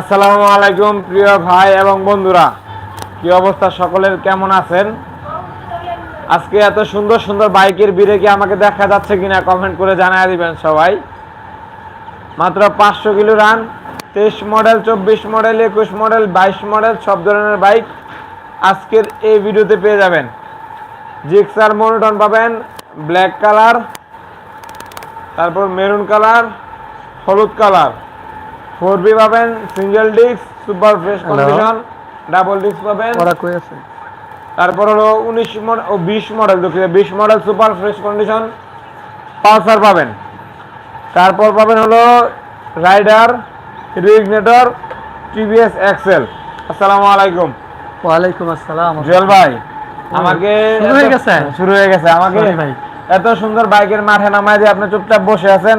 আসসালামু আলাইকুম, প্রিয় ভাই এবং বন্ধুরা। কি অবস্থা? সকলের কেমন আছেন? আজকে এত সুন্দর সুন্দর বাইকের ভিড়ে কি আমাকে দেখা যাচ্ছে কিনা কমেন্ট করে জানাই দিবেন সবাই। মাত্র পাঁচশো কিলো রান তেইশ মডেল চব্বিশ মডেল একুশ মডেল বাইশ মডেল সব ধরনের বাইক আজকের এই ভিডিওতে পেয়ে যাবেন। জিক্সার মনোটন পাবেন ব্ল্যাক কালার তারপর মেরুন কালার হলুদ কালার ফোর বি পাবেন single disc super fresh condition double disc পাবেন। ওরা কই আছে? তারপর হলো উনিশ মডেল ও বিশ মডেল দুঃখিত বিশ model super fresh condition Pulsar পাবেন। তারপর পাবেন হলো রাইডার রিগনেটর টিভিএস এক্সেল আসসালামু আলাইকুম। ওয়ালাইকুম আসসালাম। জুয়েল ভাই আমাকে শুরু হয়ে গেছে? শুরু হয়ে গেছে আমাকে ভাই। এত সুন্দর বাইকের মাঠে নামায় দিয়ে আপনি চুপচাপ বসে আছেন।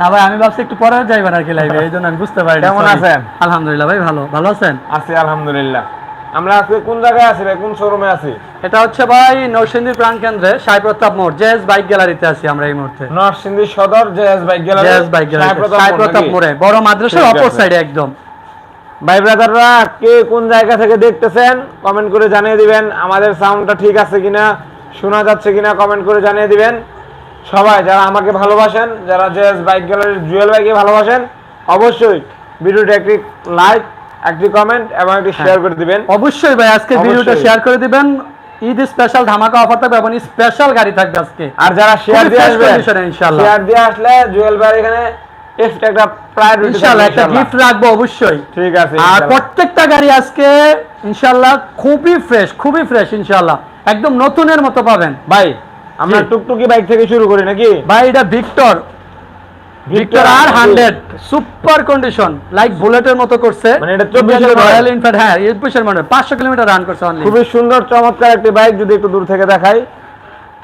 না ভাই আমি ভাবছি একটু পরে যাইবেন আর কি লাইভে এই জন্য আমি বুঝতে পারি কেমন আছেন? আলহামদুলিল্লাহ ভাই ভালো। ভালো আছেন? আছি আলহামদুলিল্লাহ। আমরা আজকে কোন জায়গায় আছি ভাই? কোন শোরুমে আছি? এটা হচ্ছে ভাই প্রাণ কেন্দ্রে সাই প্রতাপ মোড় জেএস বাইক গ্যালারিতে আছি আমরা এই মুহূর্তে। নরসিংদী সদর JS bike gallery? JS bike gallery Sai Pratap মোড়ে বড় মাদ্রাসার অপর সাইডে একদম। ভাই ব্রাদাররা কে কোন জায়গা থেকে দেখতেছেন কমেন্ট করে জানিয়ে দিবেন। আমাদের সাউন্ডটা ঠিক আছে কিনা শোনা যাচ্ছে কিনা কমেন্ট করে জানিয়ে দিবেন। সবাই যারা আমাকে ভালোবাসেন যারা জেএস বাইক গ্যালারির জুয়েল বাইকে ভালোবাসেন অবশ্যই ভিডিওটি একটি লাইক একটি কমেন্ট এবং একটি শেয়ার করে দিবেন। অবশ্যই ভাই আজকে ভিডিওটা শেয়ার করে দিবেন। ঈদ স্পেশাল ধামাকা অফার থাকবে এবং স্পেশাল গাড়ি থাকবে আজকে। আর যারা শেয়ার দিয়ে এ ইনশাআল্লাহ। শেয়ার দিয়ে আসলে জুয়েল ভাই এখানে একটা প্রায়োরিটি ইনশাআল্লাহ একটা গিফট রাখব অবশ্যই। ঠিক আছে আর প্রত্যেকটা গাড়ি আজকে ইনশাল্লাহ খুবই ফ্রেশ খুবই ফ্রেশ ইনশাল্লাহ একদম নতুনের মতো পাবেন। ভাই আমরা টুকটুকি বাইক থেকে শুরু করি নাকি? ভাই এটা ভিক্টর ভিক্টর আর হান্ড্রেড। Super condition. লাইক বুলেটের মতো করছে। মানে এটা 24 এর রয়্যাল এনফিল্ড হ্যাঁ একুশের মডেল পাঁচশো কিলোমিটার রান করছে অনলি খুবই সুন্দর চমৎকার একটি বাইক যদি একটু দূর থেকে দেখাই।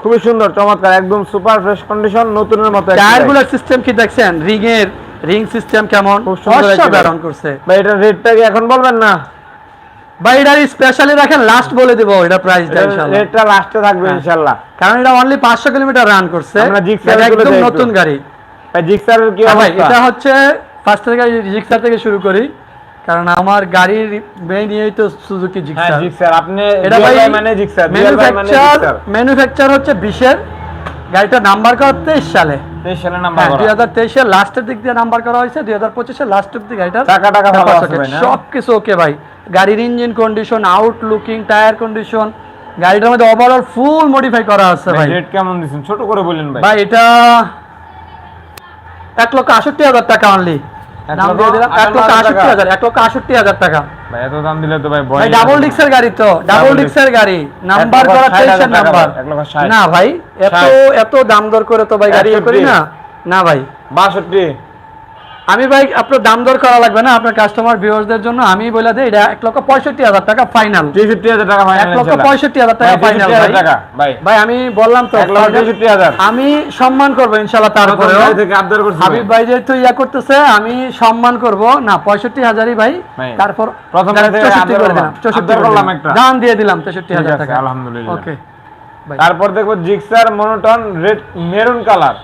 খুবই সুন্দর চমৎকার একদম সুপার ফ্রেশ কন্ডিশন নতুনের মতো একটি টায়ার bike। সিস্টেম কি দেখছেন? রিং এর রিং সিস্টেম কেমন? খুব সুন্দর অসাধারণ করছে। ভাই এটা রেটটা কি এখন বলবেন না? এটা স্পেশালি রাখেন লাস্ট বলে দিব এটা ইনশাল্লাহ রেটটা লাস্টে থাকবে হ্যাঁ। ইনশাআল্লাহ। কারণ এটা অনলি পাঁচশো কিলোমিটার রান করছে। একদম নতুন গাড়ি। জিক্সারের কি হ্যাঁ ভাই এটা হচ্ছে ফার্স্ট থেকে জিক্সার থেকে শুরু করি। কারণ আমার গাড়ির মেইন ইয়েই তো সুজুকি হ্যাঁ জিক্সার জিক্সার আপনি এটা এটা ভাই মানে জিক্সার মানে ম্যানুফ্যাকচার জিক্সার ম্যানুফ্যাকচার হচ্ছে বিশের গাড়িটা নাম্বার করা তেইশ সালে। 23 সালের নাম্বার হ্যাঁ দুই হাজার তেইশের লাস্টের দিক দিয়ে নাম্বার করা হয়েছে দুই হাজার পঁচিশের লাস্টের দিকে গাড়িটা টাকা টাকা ভালো আছে ভাই না? সব কিছু ওকে ভাই। গাড়ির engine condition out looking tyre condition গাড়িটার মধ্যে ওভারঅল ফুল মডিফাই করা আছে ভাই রেট কেমন দিছেন ছোট করে বলেন ভাই। ভাই এটা এক লক্ষ আষট্টি হাজার টাকা অনলি এক নাম লক্ষ দিয়ে দিলাম এক লক্ষ আষট্টি হাজার এক লক্ষ আষট্টি হাজার টাকা। ভাই এত দাম দিলে তো ভাই ভাই ডাবল ডিক্সের গাড়ি তো ডাবল ডিক্সের গাড়ি নাম্বার করা হাজার নাম্বার। না ভাই এত এত দাম দর করে তো ভাই গাড়ি করি না। না ভাই। বাষট্টি। আমি ভাই আপনার দাম দর করা লাগবে না আপনার কাস্টমার ভিউয়ার্সদের জন্য আমি বলে দিই এটা এক লক্ষ পঁয়ষট্টি হাজার টাকা ফাইনাল তেষট্টি হাজার টাকা এক লক্ষ পঁয়ষট্টি হাজার টাকা ফাইনাল ভাই। ভাই। আমি বললাম তো এক লক্ষ তেষট্টি হাজার। আমি সম্মান করব ইনশাল্লাহ তারপরে তারপরে থেকে আবদার করছি। হাবিব ভাই যেহেতু ইয়া করতেছে আমি সম্মান করব। না পঁয়ষট্টি হাজারই ভাই তারপর প্রথম থেকে আবদার করলাম। দিলাম, 64 আবদার করে করলাম একটা। দাম দিয়ে দিলাম তেষট্টি হাজার টাকা। আলহামদুলিল্লাহ। ওকে তারপর দেখব Gixxer monotone red maroon colour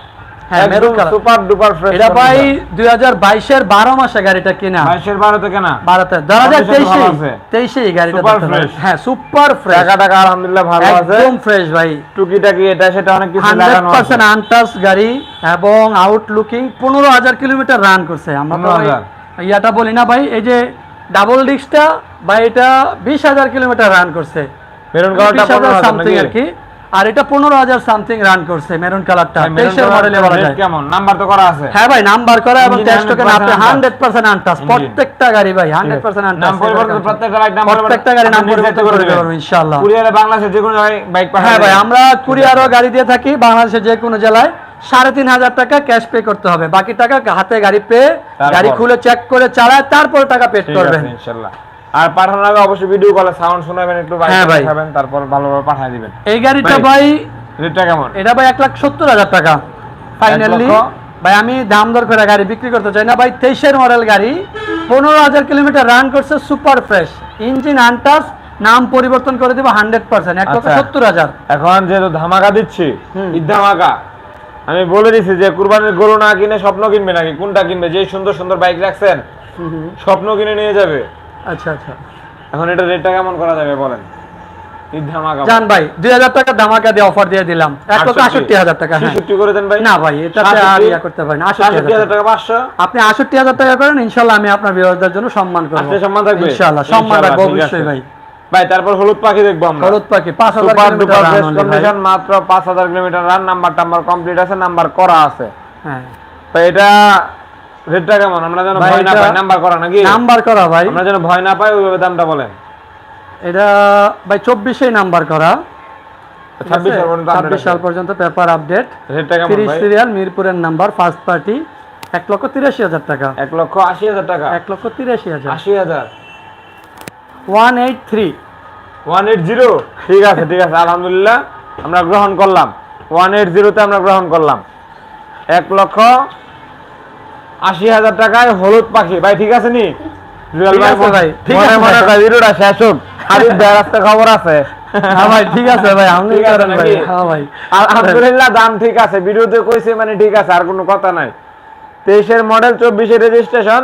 হ্যাঁ, color। সুপার ডুপার ফ্রেশ এটা ভাই দুই হাজার বাইশের মাসে গাড়িটা কিনা। বাইশের বারোতে কেনা। বারোতে। দু হাজার Condition তো তেইশে ভালো গাড়িটা Super দেখতে হ্যাঁ সুপার ফ্রেশ টাকা টাকা আলহামদুলিল্লাহ ভালো আছে। একদম ফ্রেশ ভাই। টুকিটাকি এটা সেটা অনেক কিছু লাগানো আছে। পার্সেন্ট আনটাচ গাড়ি এবং আউটলুকিং পনেরো হাজার কিলোমিটার রান করছে। আমরা তো ইয়াটা বলি না ভাই এই যে ডাবল ডিস্কটা বা এটা বিশ হাজার কিলোমিটার রান করছে। মেরুন সামথিং আর কি। আর এটা পনেরো হাজার সামথিং রান করছে মেরুন কালারটা তেইশের মডেলে বলা যায়। কেমন? নাম্বার তো করা আছে। হ্যাঁ ভাই নাম্বার করা এবং Engine টেস্ট টোকেন 100% আপনি হান্ড্রেড পার্সেন্ট আনটাস প্রত্যেকটা গাড়ি ভাই হান্ড্রেড পার্সেন্ট আনটাস প্রত্যেকটা গাড়ি নাম পরিবর্তন করে দেবো ইনশাআল্লাহ। কুরিয়ারে বাংলাদেশে যে কোনো জায়গায় বাইক পাঠানো হ্যাঁ ভাই আমরা কুরিয়ারও গাড়ি দিয়ে থাকি। বাংলাদেশের যে কোনো জেলায় সাড়ে তিন হাজার টাকা ক্যাশ পে করতে হবে। বাকি টাকা হাতে গাড়ি পে তারপর? গাড়ি খুলে চেক করে চালায় তারপরে টাকা পে করবেন। আর পাঠানোর আগে অবশ্যই ভিডিও কলে সাউন্ড শোনাবেন একটু হ্যাঁ ভাই। দেখাবেন তারপর ভালোভাবে পাঠিয়ে দিবেন। এই গাড়িটা ভাই, রেটটা কেমন? এটা ভাই এক লাখ সত্তর হাজার টাকা। ফাইনালি ভাই আমি দাম দর করে গাড়ি বিক্রি করতে চাই না। ভাই তেইশের মডেল গাড়ি পনেরো হাজার কিলোমিটার রান করছে সুপার ফ্রেশ ইঞ্জিন আনটাস নাম পরিবর্তন করে দিব হান্ড্রেড পার্সেন্ট এক লক্ষ আচ্ছা। সত্তর হাজার। এখন যেহেতু ধামাকা দিচ্ছি ধামাকা আমি বলে দিছি যে কুরবানির গরু না কিনে স্বপ্ন কিনবে নাকি? কোনটা কিনবে? যে সুন্দর সুন্দর বাইক রাখছেন। স্বপ্ন কিনে নিয়ে যাবে। আচ্ছা আচ্ছা। এখন এটা রেটটা কেমন করা যাবে বলেন? জান ভাই দুই হাজার টাকা ধামাকা দিয়ে অফার দিয়ে দিলাম। এক লক্ষ আষট্টি হাজার টাকা 66 করে দেন ভাই। না ভাই এটাতে আর ইয়া করতে পারেন আষট্টি আষট্টি হাজার হাজার টাকা। পাঁচশো। আপনি আষট্টি হাজার টাকা করেন ইনশাল্লাহ আমি আপনার বিরোধীদের জন্য সম্মান করব। সম্মান থাকবে? ইনশাল্লাহ সম্মান রাখব অবশ্যই ভাই। ভাই তারপর হলুদ পাখি দেখব আমরা। হলুদ পাখি পাঁচ হাজার কিলোমিটার মাত্র পাঁচ হাজার কিলোমিটার রান নাম্বার টাম্বার কমপ্লিট আছে নাম্বার করা আছে। হ্যাঁ। তো এটা রেটটা কেমন? আমরা যেন ভয় না পাই। নাম্বার করা নাকি? নাম্বার করা ভাই। আমরা যেন ভয় না পাই ওইভাবে দামটা বলেন। এটা ভাই নাম্বার করা। ছাব্বিশ সাল পর্যন্ত পেপার আপডেট তিরিশ সিরিয়াল মিরপুরের নাম্বার ফার্স্ট পার্টি এক লক্ষ তিরাশি হাজার টাকা। এক লক্ষ আশি হাজার টাকা? এক লক্ষ তিরাশি হাজার। আশি হাজার? One eight three. One eight zero? ঠিক আছে ঠিক আছে আলহামদুলিল্লাহ। আমরা গ্রহণ করলাম। ওয়ান এইট জিরোতে আমরা গ্রহণ করলাম। এক লক্ষ আশি হাজার টাকায় হলুদ পাখি। ভাই ঠিক আছে নি? জুয়েল ঠিক ভাই, ঠিক আছে মনে ভাই। ভিডিওটা শেষ হোক। হাবিব ভাইয়ের খবর আছে। হ্যাঁ ভাই ঠিক আছে ভাই আপনি করেন ভাই। হ্যাঁ ভাই। আলহামদুলিল্লাহ দাম ঠিক আছে। ভিডিওতে কইছে মানে ঠিক আছে আর কোনো কথা নাই। তেইশের মডেল চব্বিশের রেজিস্ট্রেশন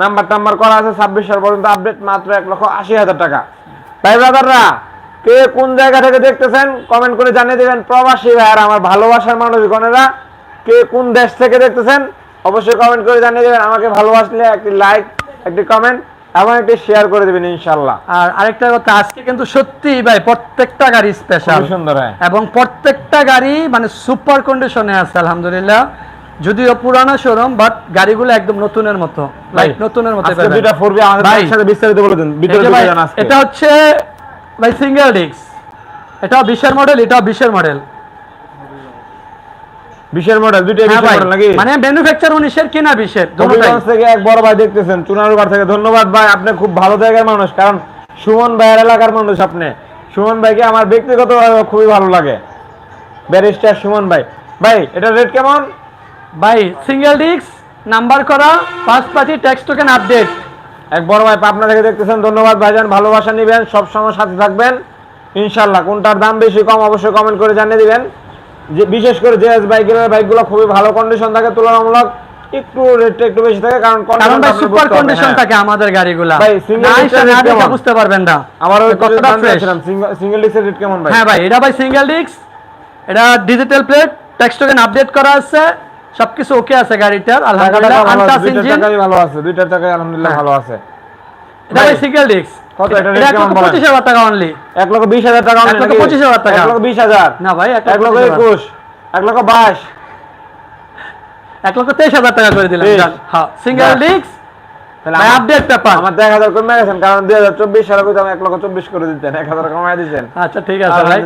নাম্বার টাম্বার করা আছে ছাব্বিশ সাল পর্যন্ত আপডেট মাত্র এক লক্ষ আশি হাজার টাকা। ভাই ব্রাদাররা কে কোন জায়গা থেকে দেখতেছেন কমেন্ট করে জানিয়ে দেবেন। প্রবাসী ভাইয়ার আমার ভালোবাসার মানুষ গণেরা কে কোন দেশ থেকে দেখতেছেন? অবশ্যই কমেন্ট করে জানিয়ে দেবেন। আমাকে ভালোবাসলে একটি লাইক একটি কমেন্ট এবং একটি শেয়ার করে দেবেন ইনশাল্লাহ আর আরেকটা কথা আজকে কিন্তু সত্যি ভাই প্রত্যেকটা গাড়ি স্পেশাল সুন্দর হ্যাঁ এবং প্রত্যেকটা গাড়ি মানে সুপার কন্ডিশনে আছে আলহামদুলিল্লাহ। যদিও পুরানো শোরুম বাট গাড়িগুলো একদম নতুনের মতো। লাইক নতুনের মতো আজকে দুইটা ফোরবি আমাদের একসাথে বিস্তারিত বলে দিন ভিতরে এটা হচ্ছে ভাই সিঙ্গেল ডিস্ক এটাও বিশের মডেল এটা বিশের মডেল বিশের মডেল দুইটাই হ্যাঁ বিশের মডেল নাকি? মানে ম্যানুফ্যাকচার উনিশের কিনা বিশের দুটোটাই থেকে এক বড় ভাই দেখতেছেন চুনারুঘাট থেকে। ধন্যবাদ ভাই আপনি খুব ভালো জায়গার মানুষ কারণ সুমন ভাইয়ের এলাকার মানুষ আপনি। সুমন ভাইকে আমার ব্যক্তিগত খুবই ভালো লাগে। ব্যারিস্টার সুমন ভাই। ভাই এটা রেট কেমন? ভাই সিঙ্গেল ডিস্ক নাম্বার করা first party tax token update এক বড় ভাই পাবনা থেকে দেখতেছেন ধন্যবাদ ভাইজান ভালোবাসা নেবেন সব সময় সাথে থাকবেন। ইনশাল্লাহ কোনটার দাম বেশি কম অবশ্যই কমেন্ট করে জানিয়ে দিবেন। যে বিশেষ করে জেএস বাইকের বাইকগুলো খুবই ভালো কন্ডিশন থাকে তুলনামূলক একটু রেটটা একটু বেশি থাকে কারণ কারণ ভাই সুপার কন্ডিশন হ্যাঁ। থাকে আমাদের গাড়িগুলা। ভাই, না বুঝতে পারবেন না। আমার ওই কতটা ফ্রেশ সিঙ্গেল ডিসের রেট কেমন ভাই? হ্যাঁ ভাই এটা ভাই সিঙ্গেল ডিস্ক এটা digital plate tax token update করা আছে সবকিছু ওকে আছে গাড়িটার আলহামদুলিল্লাহ দুইটার ইঞ্জিন ভালো আছে দুইটার টাকাই আলহামদুলিল্লাহ হ্যাঁ। ভালো আছে। এটা ভাই ভাই, সিঙ্গেল ডিস্ক কত এটা rate কেমন বলেন? পঁচিশ হাজার টাকা অনলি এক লক্ষ টাকা লক্ষ টাকা। লক্ষ না ভাই লক্ষ লক্ষ লক্ষ করে দিলাম তেইশ। যান। হ্যাঁ সিঙ্গেল ডিস্ক তাহলে ভাই আপডেট পেপার আমার তো এক হাজার কমে গেছেন কারণ দুই হাজার চব্বিশ সালে কইতাম এক লক্ষ চব্বিশ করে দিতেন এক হাজার কমাই দিচ্ছেন আচ্ছা ঠিক আছে ভাই।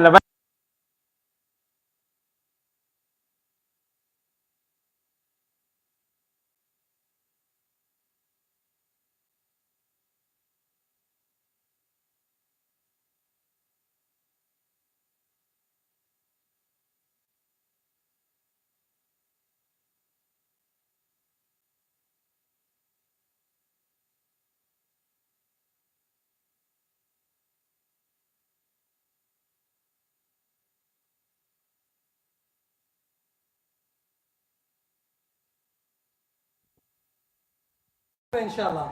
ইনশাআল্লাহ।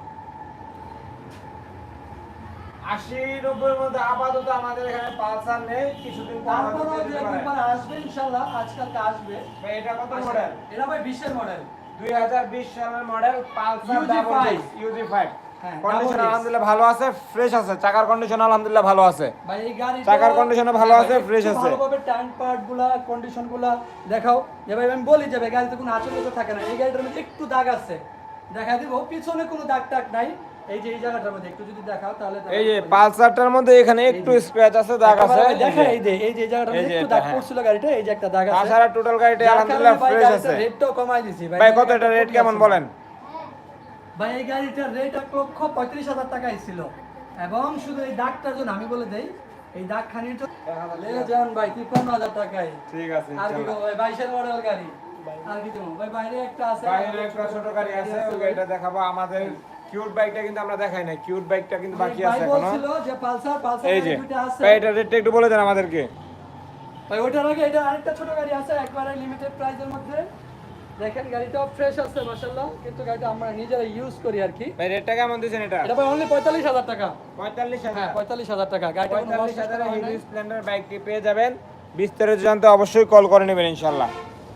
আশি নব্বইয়ের মধ্যে আপাতত আমাদের এখানে পালসার নেই কিছুদিন পর হয়তো তারপরও পেতে যে পারে। একবার আসবে ইনশাআল্লাহ আজকালকে আসবে। ভাই, এটা কত মডেল এটা ভাই বিশের মডেল দুই হাজার বিশ সালের মডেল পালসার ডাবল ইউজি হ্যাঁ, কন্ডিশন আলহামদুলিল্লাহ ভালো আছে ফ্রেশ আছে। চাকার কন্ডিশন আলহামদুলিল্লাহ ভালো আছে। ভাই এই গাড়ি চাকার condition ভালো আছে, fresh আছে। ভালোভাবে ট্যাঙ্ক কন্ডিশন দেখাও। যে ভাই আমি বলি যে ভাই গাড়িতে কোনো আচরণ থাকে না। এই গাড়িটার মধ্যে একটু দাগ আছে। দেখা দিব পিছনে কোনো দাগ টাগ নাই। এই যে এই জায়গাটার মধ্যে একটু যদি দেখাও তাহলে এই যে পালসারটার মধ্যে এখানে একটু স্ক্র্যাচ আছে দাগ আছে। দেখা এই যে এই যে জায়গাটার মধ্যে একটু দাগ হ্যাঁ। পড়ছিল গাড়িটা এই যে একটা দাগ আছে। তাছাড়া টোটাল গাড়িটা আলহামদুলিল্লাহ ফ্রেশ আছে। রেটটাও কমাই দিছি। ভাই কত এটা রেট কেমন বলেন? ভাই এই গাড়িটার রেট এক লক্ষ পঁয়ত্রিশ হাজার টাকাই ছিল এবং শুধু এই দাগটার জন্য আমি বলে দেই এই দাগ খানির জন্য ভাই তিপ্পান্ন হাজার টাকায়। ঠিক আছে আর কি ভাই? বাইশের মডেল গাড়ি। ভাই বাইরে একটা আছে। বাইরে একটা ছোট গাড়ি আছে ওই গাড়িটা দেখাবো। আমাদের কিউট বাইকটা কিন্তু আমরা দেখাই নাই। কিউট বাইকটা কিন্তু বাকি আছে এখনও। যে পালসার পালসার এই যে। গাড়ি দুইটা আছে। ভাই এটা রেটটা একটু বলে দেন আমাদেরকে। ভাই ওইটার আগে এটা আরেকটা ছোট গাড়ি আছে একবারে লিমিটেড প্রাইসের মধ্যে। দেখেন গাড়িটাও ফ্রেশ আছে মাশাআল্লাহ। কিন্তু গাড়িটা আমরা নিজেরা ইউজ করি আর কি। ভাই রেটটা কেমন এটা? এটা ভাই অনলি পঁয়তাল্লিশ হাজার টাকা। পঁয়তাল্লিশ হ্যাঁ টাকা। গাড়িটা। হিরো স্প্লেন্ডার বাইকটি পেয়ে যাবেন। বিস্তারিত জানতে অবশ্যই কল করে নেবেন ইনশাল্লাহ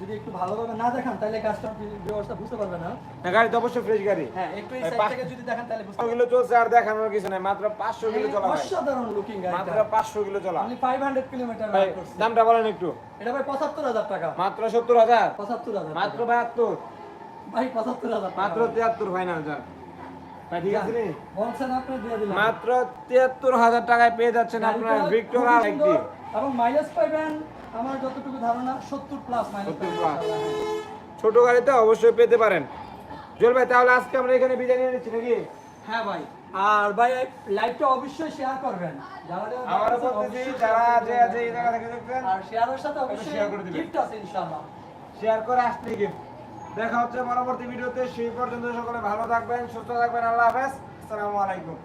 যদি একটু ভালোভাবে না দেখান তাহলে কাস্টমার ব্যবস্থা বুঝতে পারবে না। না গাড়ি তো অবশ্যই ফ্রেশ গাড়ি। হ্যাঁ একটু এই সাইড থেকে যদি দেখেন তাহলে বুঝতে কিলো চলছে আর দেখানোর কিছু নাই মাত্র পাঁচশো কিলো চলা অসাধারণ লুকিং মাত্র গাড়িটা পাঁচশো কিলো চলা। অনলি ফাইভ হান্ড্রেড কিলোমিটার ভাই দামটা বলেন একটু। এটা ভাই পঁচাত্তর হাজার টাকা। মাত্র সত্তর হাজার? পঁচাত্তর হাজার মাত্র টাকা। বাহাত্তর? ভাই পঁচাত্তর হাজার টাকা। মাত্র তিয়াত্তর ফাইনাল যান। মাত্র তিয়াত্তর হাজার টাকায় পেয়ে যাচ্ছেন আপনার গাড়িটা ভিক্টোর খুবই আর সুন্দর একটি এবং মাইলেজ পাইবেন আমার যতটুকু ধারণা সত্তর প্লাস মাইলেজ ছোট গাড়িতে অবশ্যই পেতে পারেন। জল ভাই তাহলে আজকে আমরা এখানে বিদায় নিয়ে নিচ্ছি নাকি? হ্যাঁ ভাই। আর ভাই লাইভটা অবশ্যই শেয়ার করবেন। যারা যারা যে আছে এই জায়গা থেকে দেখবেন আর শেয়ারের সাথে অবশ্যই শেয়ার করে দিবেন। গিফট আছে ইনশাআল্লাহ। শেয়ার করে আসতে গিফট দেখা হচ্ছে পরবর্তী ভিডিওতে। সেই পর্যন্ত সকলে ভালো থাকবেন সুস্থ থাকবেন। আল্লাহ হাফেজ। আসসালামু আলাইকুম।